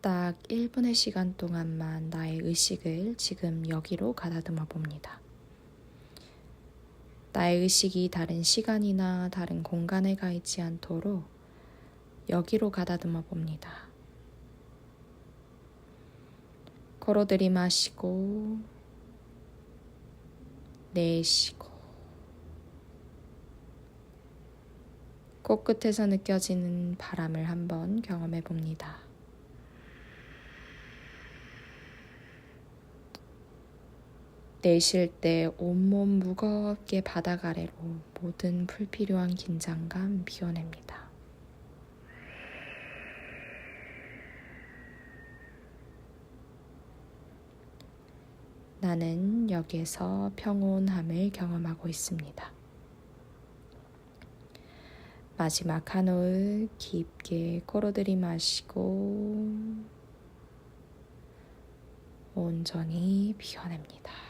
딱 1분의 시간 동안만 나의 의식을 지금 여기로 가다듬어 봅니다. 나의 의식이 다른 시간이나 다른 공간에 가 있지 않도록 여기로 가다듬어 봅니다. 코로 들이마시고 내쉬고 코끝에서 느껴지는 바람을 한번 경험해 봅니다. 내쉴 때 온몸 무겁게 바닥 아래로 모든 불필요한 긴장감 비워냅니다. 나는 여기에서 평온함을 경험하고 있습니다. 마지막 한 호흡 깊게 코로 들이마시고 온전히 비워냅니다.